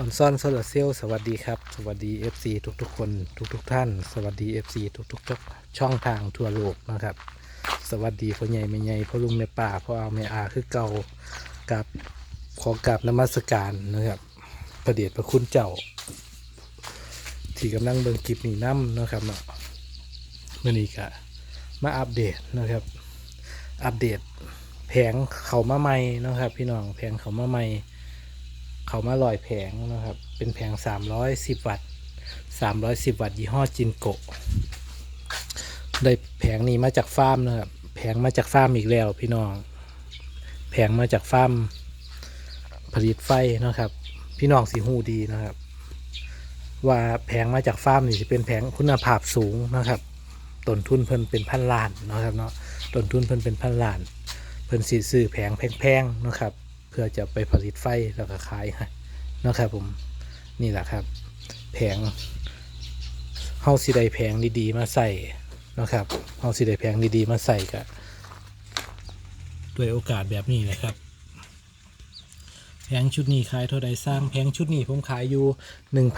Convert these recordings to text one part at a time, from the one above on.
ออนซอนโซลาร์เซลสวัสดีครับ สวัสดี FC ทุกๆ คน ทุกๆ ท่าน สวัสดี FC ทุกๆ ช่องทางทั่วโลกนะครับ สวัสดีพ่อใหญ่แม่ใหญ่พ่อลุงแม่ป้าพ่ออาแม่อาคือเก่ากับขอกราบนมัสการนะครับพระเดชพระคุณเจ้า ที่กำลังเบิ่งคลิปนี้นํนะครับเนาะมื่อนี้ก็มาอัปเดตนะครับ อัปเดตแผงเขามาใหม่นะครับ พี่น้องแผงเขามาใหม่ เขามาลอยแผงนะครับ เป็นแผง 310 วัตต์ 310 วัตต์ยี่ห้อจินโกะได้แผงนี้มาจากฟาร์มนะครับแผงมาจากฟาร์มอีกแล้วพี่น้อง แผงมาจากฟาร์มผลิตไฟนะครับ พี่น้องสีหูดีนะครับ ว่าแผงมาจากฟาร์มนี่จะเป็นแผงคุณภาพสูงนะครับต้นทุนเพิ่นเป็นพันล้านนะครับเนาะต้นทุนเพิ่นเป็นพันล้าน เพิ่นสีซื้อแผงแพงๆนะครับ พื่อจะไปผลิตไฟแล้วก็ขายนะครับผมนี่แหละครับ แผงเฮาสิได้แผงดีๆ มาใส่นะครับเฮาสิได้แผงดีๆ มาใส่ก็ด้วยโอกาสแบบนี้แหละครับแผงชุดนี้ขายเท่าใดสร้างแผงชุดนี้ผมขายอยู่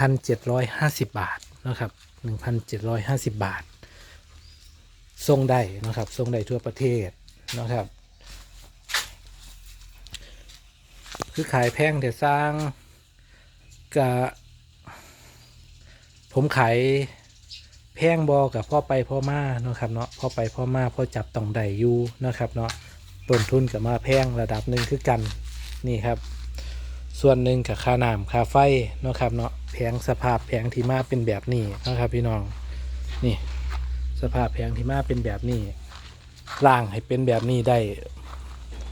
1,750 บาทนะครับ 1,750 บาทส่งได้นะครับส่งได้ทั่วประเทศนะครับ คือขายแพงแต่สร้างกะผมขายแพงบอกับพ่อไปพ่อมาเนาะครับเนาะพ่อไปพ่อมาพ่อจับต้องได้อยู่นะครับเนาะต้นทุนกับมาแพงระดับหนึ่งคือกันนี่ครับ ส่วนหนึ่งกับค่าน้ำค่าไฟเนาะครับเนาะแผงสภาพแผงที่มาเป็นแบบนี้นะครับพี่น้องนี่ สภาพแผงที่มาเป็นแบบนี้ล่างให้เป็นแบบนี้ได้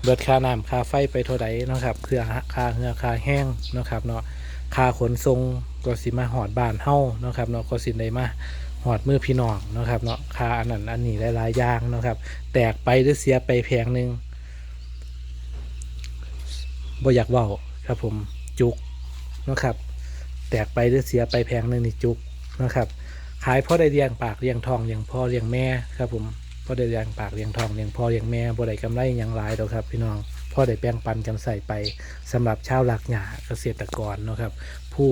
เบิดค่าน้ำค่าไฟไปเท่าใดนะครับเครื่องค่าเหือค่าแห้งนะครับเนาะค่าขนส่งก็สิมาหอดบ้านเฮานะครับเนาะก็สิได้มาหอดมือพี่น้องนะครับเนาะค่าอันนั้นอันนี้หลายๆอย่างนะครับ แตกไปหรือเสียไปแพงหนึ่งบ่อยากเว้าครับผมจุกนะครับ แตกไปหรือเสียไปแพงหนึ่งนี่จุกนะครับ ขายพ่อได้เลี้ยงปากเลี้ยงทองเลี้ยงพ่อเลี้ยงแม่ครับผม พอได้เลี้ยงปากเลี้ยงทองเลี้ยงพ่อเลี้ยงแม่บ่ได้กำไรหยังหลายดอกครับ พี่น้องพ่อได้แบ่งปันกันใส่ไปสำหรับชาวหลักหญ้าเกษตรกรเนาะครับ ผู้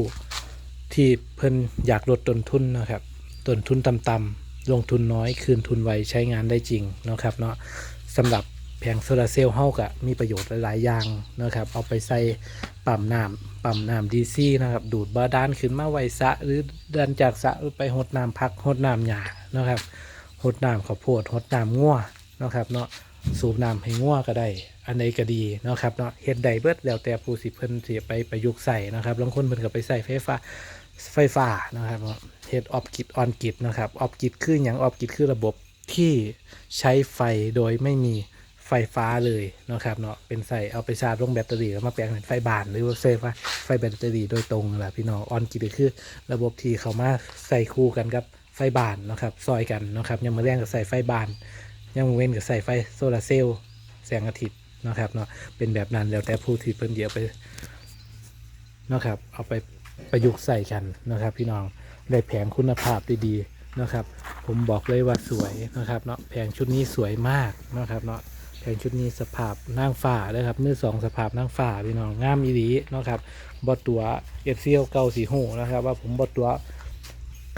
ที่เพิ่นอยากลดต้นทุนนะครับต้นทุนต่ำๆลงทุนน้อยคืนทุนไวใช้งานได้จริงเนาะครับเนาะสำหรับแผงโซลาร์เซลล์เฮาก็มีประโยชน์หลาย ๆ อย่างนะครับ เอาไปใส่ปั๊มน้ำปั๊มน้ำดีซีนะครับ ดูดบาดาลขึ้นมาไว้สะหรือดันจากสะไปหดน้ำพักหดน้ำหญ้านะครับ ดน้ำข้าวโพดหดน้ำงัวนะครับเนาะสูบน้ำให้งัวก็ได้ อันใดก็ดีเนาะครับเนาะเฮ็ดได้เบิดแล้วแต่ผู้สิเพิ่นสิไปประยุกต์ใส่นะครับบางคนเพิ่นก็ไปใส่ไฟฟ้าไฟฟ้านะครับเฮ็ดออฟกิดออนกิดนะครับออฟกิดคือหยังออฟกิดคือระบบที่ใช้ไฟโดยไม่มีไฟฟ้าเลยนะครับเนาะเป็นใส่เอาไปชาร์จลงแบตเตอรี่แล้วมาแปลงเป็นไฟบานหรือว่าไฟฟ้าไฟแบตเตอรี่โดยตรงนั่นแหละพี่น้องออนกิดคือระบบที่เขามาใส่คู่กันกับ ไฟบานนะครับซอยกันนะครับยังมาแรงกับใส่ไฟบานยังมาเว้นกับใส่ไฟโซลาร์เซลล์แสงอาทิตย์นะครับเนาะเป็นแบบนั้นแล้วแต่ผู้ที่เพิ่นเดียวไปนะครับเอาไปประยุกต์ใส่กันนะครับ พี่น้องได้แผงคุณภาพดีๆนะครับ ผมบอกเลยว่าสวยนะครับเนาะแผงชุดนี้สวยมากนะครับเนาะแผงชุดนี้สภาพนั่งฝ่าเลยครับมือสองสภาพนั่งฝ่าพี่น้องงามอีหลีนะครับบอตัวเอฟซีเก้าสีหูนะครับ ว่าผมบอตัว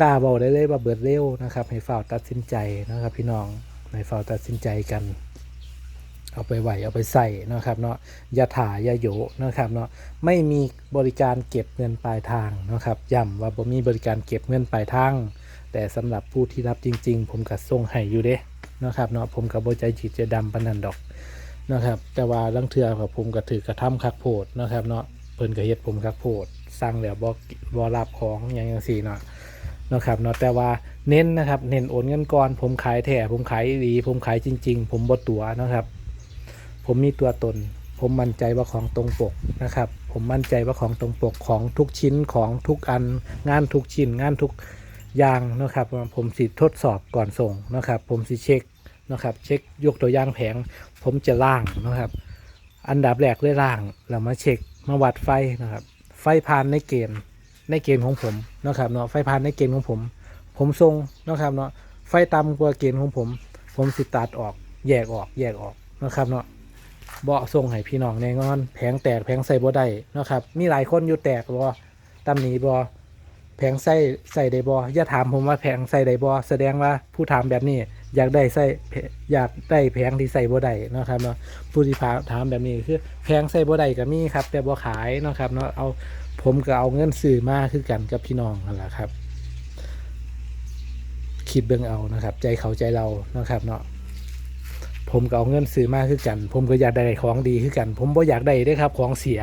กล้าบอกได้เลยว่าเบิดเร็วนะครับ ให้ฝ่าวตัดสินใจนะครับ พี่น้องให้ฝ่าวตัดสินใจกัน เอาไปไหวเอาไปใส่นะครับเนาะอย่าถ่ายอย่าโยนะครับเนาะไม่มีบริการเก็บเงินปลายทางนะครับย้ำว่าบ่มีบริการเก็บเงินปลายทาง แต่สำหรับผู้ที่รับจริง ๆ ผมก็ส่งให้อยู่เด้นะครับเนาะผมกับโบใจจิตจะดำปนันดอกนะครับแต่ว่าลังเทือกับผมก็ถือกระทำคักโพดนะครับเนาะเพิ่นก็เฮ็ดผมคักโพดสั่งแล้วบ่บ่รับของอย่างจังซี่เนาะ นะครับเนาะแต่ว่าเน้นนะครับเน้นโอนเงินก่อนผมขายแท้ผมขายดีผมขายจริง ๆ ผมบดตัวนะครับ ผมมีตัวตน ผมมั่นใจว่าของตรงปกนะครับ ผมมั่นใจว่าของตรงปกของทุกชิ้นของทุกอัน งานทุกชิ้น งานทุกอย่างนะครับ ผมสิทดสอบก่อนส่งนะครับ ผมสิเช็คนะครับ เช็คยกตัวอย่างแผง ผมจะล่างนะครับ อันดับแรกเลยล่างเรามาเช็คมาวัดไฟนะครับ ไฟผ่านในเกณฑ์ ในเกณฑ์ของผมนะครับเนาะไฟผ่านในเกณฑ์ของผม ผมทรงนะครับเนาะไฟต่ำกว่าเกณฑ์ของผม ผมสิตัดออกแยกออกแยกออกนะครับเนาะเบาะทรงให้พี่น้องแน่นอน แผงแตกแผงใส่บ่ได้นะครับ มีหลายคนอยู่แตกบ่ตำหนิบอแผงไส้ใส่ได้บออย่าถามผมว่าแผงใส่ได้บอแสดงว่าผู้ถามแบบนี้ อยากได้ใส่อยากได้แผงที่ใส่บ่ได้นะครับเนาะผู้ที่ถามแบบนี้คือ แผงใส่บ่ได้ก็มีครับ แต่บ่ขายนะครับเนาะเอา ผมก็เอาเงินซื้อมาคือกันกับพี่น้องนั่นแหละครับคิดเบิ่งเอานะครับ ใจเขาใจเรานะครับเนาะผมก็เอาเงินซื้อมาคือกัน ผมก็อยากได้ของดีคือกัน ผมบ่อยากได้เด้อครับ ของเสีย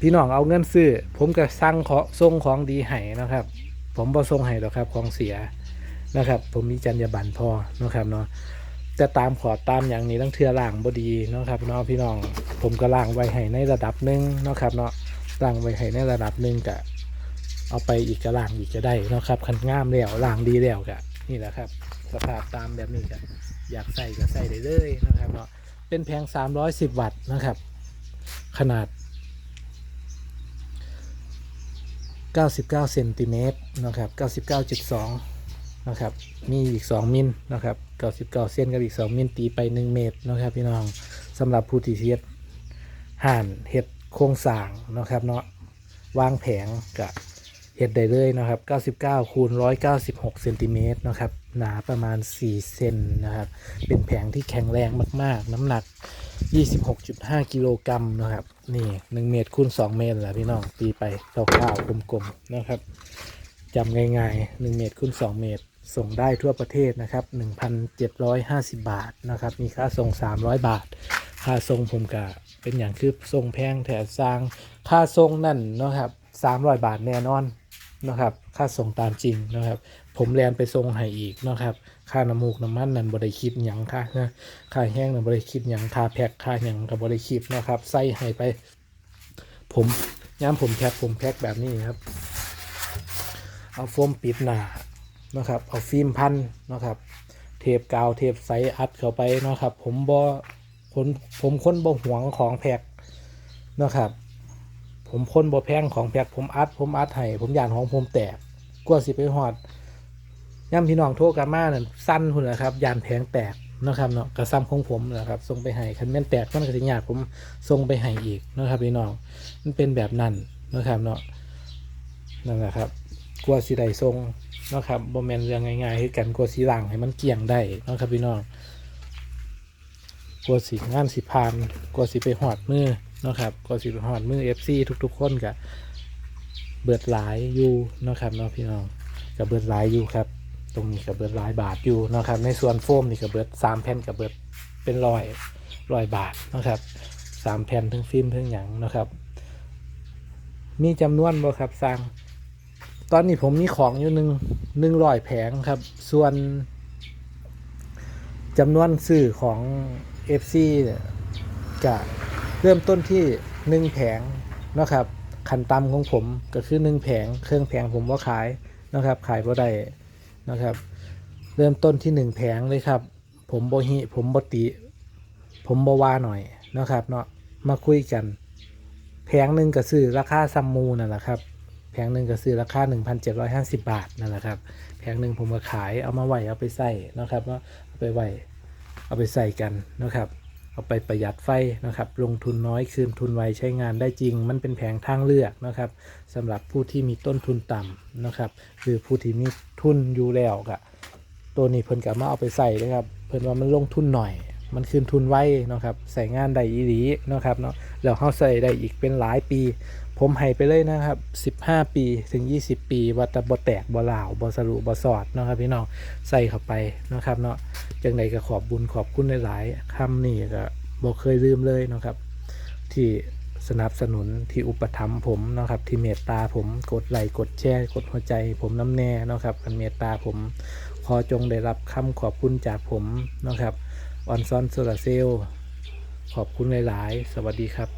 พี่น้องเอาเงินซื้อ ผมก็สั่งขอส่งของดีให้นะครับ ผมบ่ส่งให้หรอกครับ ของเสียนะครับ ผมมีจรรยาบรรณพอนะครับเนาะจะตามขอตามอย่างนี้ต้องเทือล่างบ่ดีนะครับเนาะพี่น้องผมก็ล่างไว้ให้ในระดับหนึ่งนะครับเนาะ ล่างไว้ให้ในระดับหนึ่งกะเอาไปอีกก็ล่างอีกก็ได้นะครับคันง่ามแล้วล่างดีแล้วกะนี่แหละครับ สภาพตามแบบนี้กะอยากใส่ก็ใส่ได้เลยนะครับเนาะเป็นแผง310 วัตต์นะครับ ขนาด 99เซนติเมตรนะครับ99.2นะครับมีอีก 2 มิลนะครับ99เซนกับอีก 2 มิลตีไป 1 เมตรนะครับพี่น้องสำหรับผู้ที่เฮ็ดห่านเฮ็ด โครงสร้างนะครับเนาะวางแผงกับเฮ็ดได้เลยนะครับ 99 คูณ 196 เซนติเมตรนะครับ หนาประมาณ 4 เซนนะครับ เป็นแผงที่แข็งแรงมาก ๆ น้ำหนัก 26.5 กิโลกรัมนะครับ นี่ 1 เมตรคูณ 2 เมตรแหละพี่น้อง ตีไปคร่าวๆกลมๆ นะครับ จำง่ายๆ 1 เมตรคูณ 2 เมตร ส่งได้ทั่วประเทศนะครับ 1,750 บาทนะครับ มีค่าส่ง 300 บาท ค่าส่งผมกะ เป็นอย่างคือส่งแพงแถมสร้างค่าส่งนั่นนะครับ300บาทแน่นอนนะครับค่าส่งตามจริงนะครับ ผมแลนไปส่งให้อีกนะครับค่าน้ำมูกน้ำมันนั่นบริคิดหยังค่านะค่าแห้งนั่นบริคิดหยังค่าแพ็คค่าหยังกับบริคิดนะครับใส่ให้ไป ผมย้ำผมแพ็คผมแพ็คแบบนี้ครับ เอาโฟมปิดหนานะครับ เอาฟิล์มพันนะครับ เทปกาวเทปใสอัดเข้าไปเนาะครับ ผมบ่ ผมผมค้นบ่หวงของแพ็คนะครับ ผมค้นบ่แพงของแพ็คผมอัด ผมอัดให้ผมยานของผมแตกกลัวสิไปหอดย่ำพี่น้องโทรกลันมานั่นสั้นคุณนนะครับ ยานแผงแตกนะครับเนาะกระซ้ำของผมนะครับส่งไปให้คันแม่นแตกมันก็สิยากผมส่งไปให้อีกนะครับพี่น้องมันเป็นแบบนั้นนะครับเนาะนั่นแหละครับกลัวสิได้ทรงนะครับบ่แมนเรื่องง่ายๆคือกันกลัวสิล้างให้มันเกี่ยงได้นะครับพี่น้อง กลัวสิงานสิพานกลัวสิไปหอดมือเนาะครับกลัวสิไปหอดมือ FC ทุก ๆ คนกะเบิดหลายอยู่เนาะครับเนาะพี่น้องกับเบิดหลายอยู่ครับ ตรงนี้กับเบิดหลายบาทอยู่เนาะครับ ในส่วนโฟมนี่กับเบิดสามแผ่นกับเบิดเป็นร้อยร้อยบาทเนาะครับสามแผ่นทั้งฟิล์มทั้งหยังเนาะครับ มีจำนวนบ่ครับสร้างตอนนี้ผมมีของอยู่หนึ่งหนึ่งร้อยแผงครับ ส่วนจำนวนซื้อของ FC เนี่ยจะเริ่มต้นที่หนึ่งแผงนะครับขันต่ำของผมก็คือหนึ่งแผง เครื่องแผงผมว่าขายนะครับ ขายบ่ได้นะครับ เริ่มต้นที่หนึ่งแผงเลยครับ ผมโบฮิผมบติ ผมบว่าหน่อยนะครับเนาะมาคุยกัน แผงหนึ่งก็ซื้อราคาซัมมูนั่นแหละครับแผงหนึ่งก็ซื้อราคา 1,750 บาทนั่นแหละครับ แผงหนึ่งผมก็ขายเอามาไหวเอาไปใส่นะครับว่าเอาไปไหว เอาไปใส่กันนะครับ เอาไปประหยัดไฟนะครับ ลงทุนน้อยคืนทุนไวใช้งานได้จริง มันเป็นแผงทางเลือกนะครับสำหรับผู้ที่มีต้นทุนต่ำนะครับ คือผู้ที่มีทุนอยู่แล้วกะตัวนี้เพิ่นก็มาเอาไปใส่นะครับ เพิ่นว่ามันลงทุนหน่อย มันคืนทุนไว้นะครับใส่งานได้อีหลีนะครับเนาะแล้วเขาใส่ได้อีกเป็นหลายปี ผมให้ไปเลยนะครับ 15 ปีถึง 20 ปีว่าแต่บ่แตกบ่ลาวบ่สรุบ่สอดเนาะครับพี่น้องใส่เข้าไปนะครับเนาะจังใดก็ขอบบุญขอบคุณหลายๆคำนี่ก็บ่เคยลืมเลยเนาะครับ ที่สนับสนุนที่อุปถัมภ์ผมเนาะครับ ที่เมตตาผมกดไลค์กดแชร์กดหัวใจ ผมน้ำแน่เนาะครับกันเมตตาผมขอจงได้รับคำขอบคุณจากผมเนาะครับ ออนซอนโซลาเซลลขอบคุณหลาย ๆ สวัสดีครับ